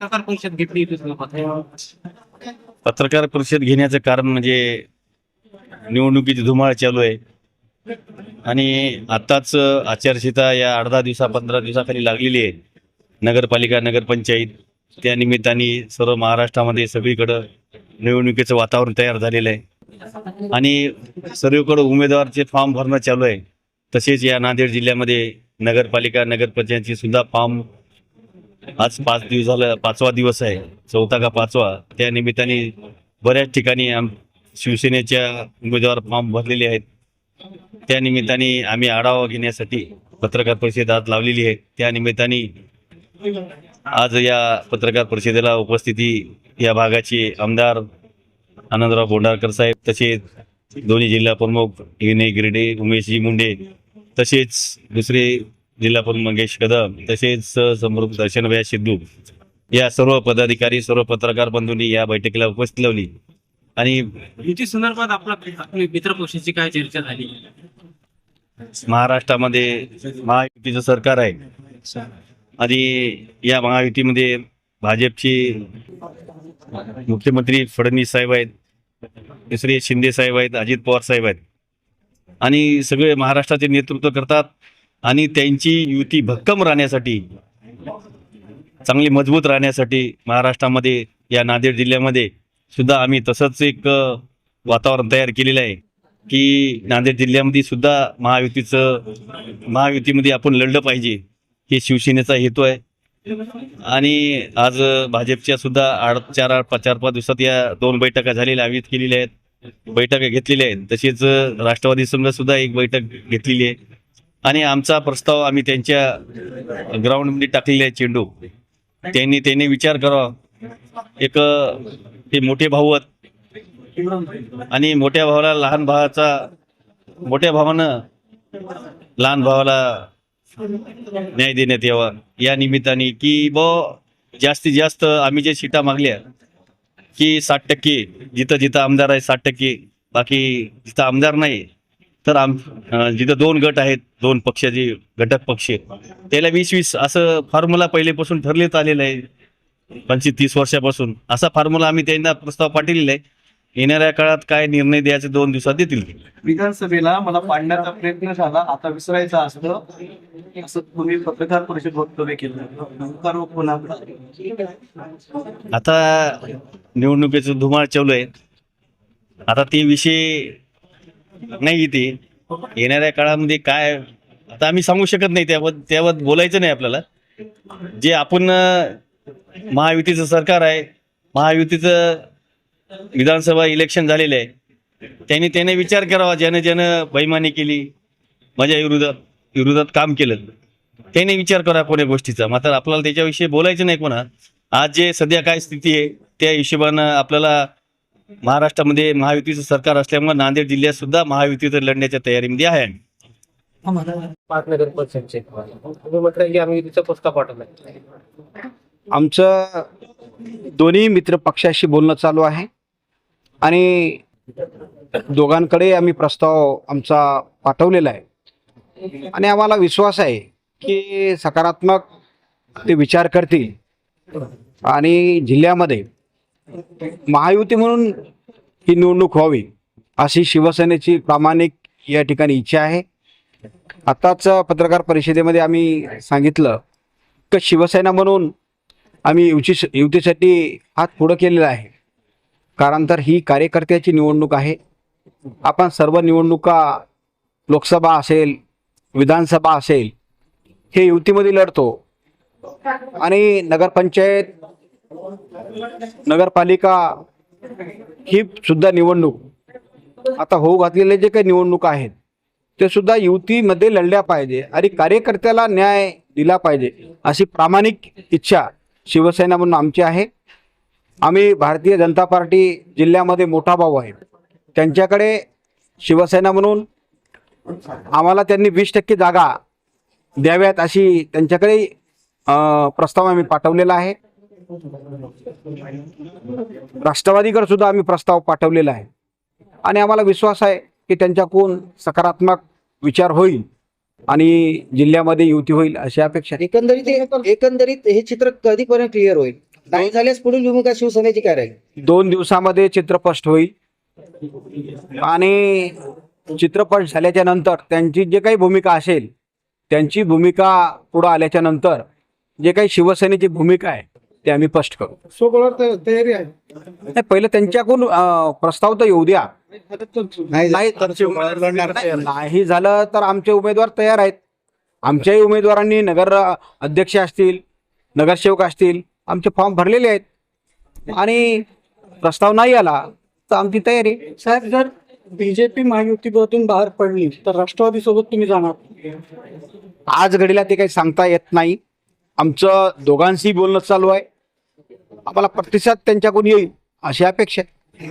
पत्रकार परिषद घेतली पत्रकार परिषद घेण्याचं कारण म्हणजे निवडणुकीची धुमाळ चालू आहे. आणि आताच आचारसंहिता या अर्धा दिवसा पंधरा दिवसाखाली लागलेली आहे. नगरपालिका नगरपंचायत त्या निमित्ताने सर्व महाराष्ट्रामध्ये सगळीकडं निवडणुकीचं वातावरण तयार झालेलं आहे. आणि सर्वीकडं उमेदवारचे फॉर्म भरणं चालू आहे. तसेच या नांदेड जिल्ह्यामध्ये नगरपालिका नगरपंचायतचे सुद्धा फॉर्म आज पाच दिवस झालं पाचवा दिवस आहे. चौथा का पाचवा त्या निमित्ताने बऱ्याच ठिकाणी आम शिवसेनेच्या उमेदवार फॉर्म भरलेले आहेत. त्या निमित्ताने आम्ही आढावा घेण्यासाठी पत्रकार परिषद आज लावलेली आहे. त्या निमित्ताने आज या पत्रकार परिषदेला उपस्थिती या भागाचे आमदार आनंदराव बोंडारकर साहेब तसेच दोन्ही जिल्हा प्रमुख विनय गिरडे उमेशजी मुंडे तसेच दुसरे जिल्हा प्रमुख मंगेश कदम तसेच समृद्ध दर्शनभया सिद्धू. या सर्व पदाधिकारी सर्व पत्रकार बंधूंनी या बैठकीला उपस्थित लावली. आणि युती संदर्भात आपला आपली मित्र पक्षाची काय चर्चा झाली? महाराष्ट्रामध्ये महायुतीचं सरकार आहे. आणि या महायुतीमध्ये भाजपची मुख्यमंत्री फडणवीस साहेब आहेत दुसरे शिंदे साहेब आहेत अजित पवार साहेब आहेत. आणि सगळे महाराष्ट्राचे नेतृत्व करतात. आणि त्यांची युती भक्कम राहण्यासाठी चांगली मजबूत राहण्यासाठी महाराष्ट्रामध्ये या नांदेड जिल्ह्यामध्ये सुद्धा आम्ही तसंच एक वातावरण तयार केलेलं आहे. की नांदेड जिल्ह्यामध्ये सुद्धा महायुतीचं महायुतीमध्ये आपण लढलं पाहिजे. हे शिवसेनेचा हेतू आहे. आणि आज भाजपच्या सुद्धा आठ चार आठ पाच चार पाच दिवसात या दोन बैठका झालेल्या आयोजित केलेल्या आहेत. बैठका घेतलेल्या आहेत. तसेच राष्ट्रवादी संघ सुद्धा एक बैठक घेतलेली आहे. आणि आमचा प्रस्ताव आम्ही त्यांच्या ग्राउंडमध्ये टाकलेला आहे चेंडू. त्यांनी त्यांनी विचार करावा. एक ते मोठे भाऊ आहेत. आणि मोठ्या भावाला लहान भावाचा मोठ्या भावानं लहान भावाला न्याय देण्यात यावा. या निमित्ताने की ब जास्तीत जास्त आम्ही जे सीटा मागल्या की साठ टक्के जिथं जिथं आमदार आहे साठ टक्के. बाकी जिथं आमदार नाही तर आम जिथं दोन गट आहेत दोन पक्षाचे घटक पक्ष त्याला वीस वीस असं फॉर्म्युला पहिलेपासून ठरलेत आलेलं आहे. पंचवीस तीस वर्षापासून. असा फॉर्म्युला आम्ही त्यांना प्रस्ताव पाठवलेला आहे. येणाऱ्या काळात काय निर्णय द्यायचे दोन दिवसात देतील. विधानसभेला मला पाडण्याचा प्रयत्न झाला. आता विसरायचं असतं. असं तुम्ही पत्रकार परिषद वक्तव्य केलं. आता निवडणुकीचं धुमाळ चालू आहे. आता ते विषय नाही ते. येणाऱ्या काळामध्ये काय आता आम्ही सांगू शकत नाही त्यावर त्यावर बोलायचं नाही आपल्याला. जे आपण महायुतीचं सरकार आहे महायुतीचं विधानसभा इलेक्शन झालेलं आहे त्यांनी त्याने विचार करावा ज्यानं ज्यानं बैमानी केली माझ्या विरोधात विरोधात काम केलं. त्याने विचार करा कोण्या गोष्टीचा. मात्र आपल्याला त्याच्याविषयी बोलायचं नाही कोणा. आज जे सध्या काय स्थिती आहे त्या हिशोबानं आपल्याला महाराष्ट्रामध्ये महायुतीचं सरकार असल्यामुळे नांदेड जिल्ह्यात सुद्धा महायुतीचं लढण्याच्या तयारीमध्ये आहे. पाच नगर परिषदचे तुम्ही म्हटलं की आम्ही युतीचा प्रस्ताव पाठवलाय आमचं दोन्ही मित्र पक्षाशी बोलणं चालू आहे. आणि दोघांकडे आम्ही प्रस्ताव आमचा पाठवलेला आहे. आणि आम्हाला विश्वास आहे की सकारात्मक ते विचार करतील. आणि जिल्ह्यामध्ये महायुती म्हणून ही निवडणूक व्हावी अशी शिवसेनेची प्रामाणिक या ठिकाणी इच्छा आहे. आताच पत्रकार परिषदेमध्ये आम्ही सांगितलं की शिवसेना म्हणून आम्ही युती युतीसाठी हात पुढं केलेला आहे. कारण तर ही कार्यकर्त्याची निवडणूक आहे. आपण सर्व निवडणुका लोकसभा असेल विधानसभा असेल हे युतीमध्ये लढतो. आणि नगरपंचायत नगरपालिका ही सुद्धा निवडणूक आता होऊ घातलेले जे काही निवडणूक आहेत ते सुद्धा युतीमध्ये लढल्या पाहिजे आणि कार्यकर्त्याला न्याय दिला पाहिजे अशी प्रामाणिक इच्छा शिवसेना म्हणून आमची आहे. आम्ही भारतीय जनता पार्टी जिल्ह्यामध्ये मोठा भाऊ आहे. त्यांच्याकडे शिवसेना म्हणून आम्हाला त्यांनी वीस टक्के जागा द्याव्यात अशी त्यांच्याकडे प्रस्ताव आम्ही पाठवलेला आहे. राष्ट्रवादीकडे सुद्धा आम्ही प्रस्ताव पाठवलेला आहे. आणि आम्हाला विश्वास आहे की त्यांच्याकडून सकारात्मक विचार होईल आणि जिल्ह्यामध्ये युती होईल अशी अपेक्षा. एकंदरीत हे- एकंदरीत हे चित्र कधीपर्यंत क्लिअर होईल? नाही झाल्यास पुढील भूमिका शिवसेनेची काय राहील? दोन दिवसामध्ये चित्र स्पष्ट होईल. आणि चित्रपट झाल्याच्यानंतर त्यांची जे काही भूमिका असेल त्यांची भूमिका पुढं आल्याच्यानंतर जे काही शिवसेनेची भूमिका आहे ते आम्ही स्पष्ट करू. तयारी आहे. नाही पहिलं त्यांच्याकडून अं, प्रस्ताव तर येऊ द्या. नाही नाही नाही नाही झालं तर आमचे उमेदवार तयार आहेत. आमच्याही उमेदवारांनी नगर अध्यक्ष असतील नगरसेवक असतील आमचे फॉर्म भरलेले आहेत. आणि प्रस्ताव नाही आला तर आमची तयारी. आहे. साहेब जर बीजेपी महायुतीमधून बाहेर पडली तर राष्ट्रवादी सोबत तुम्ही जाणार? आज घडीला ते काही सांगता येत नाही. आमचं दोघांशी बोलणं चालू आहे. आम्हाला प्रतिसाद त्यांच्याकडून येईल अशी अपेक्षा आहे.